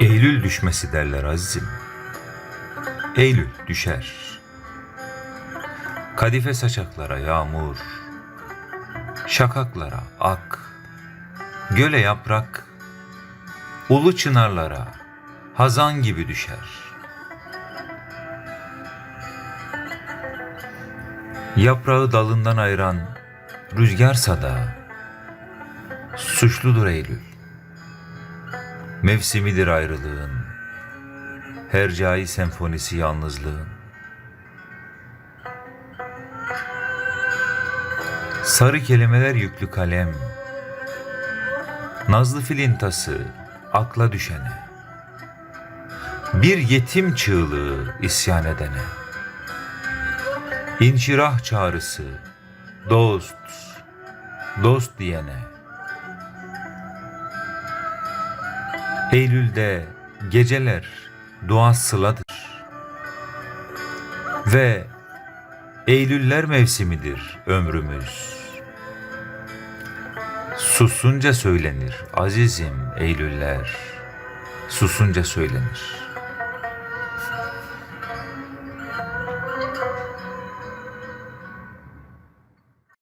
Eylül düşmesi derler azizim. Eylül düşer. Kadife saçaklara yağmur, şakaklara ak, göle yaprak, ulu çınarlara hazan gibi düşer. Yaprağı dalından ayıran rüzgarsa da suçludur Eylül. Mevsimidir ayrılığın, hercai senfonisi yalnızlığın. Sarı kelimeler yüklü kalem, nazlı filintası akla düşene, bir yetim çığlığı isyan edene, inşirah çağrısı dost, dost diyene, Eylül'de geceler dua sıladır. Ve Eylüller mevsimidir ömrümüz. Susunca söylenir azizim Eylüller. Susunca söylenir.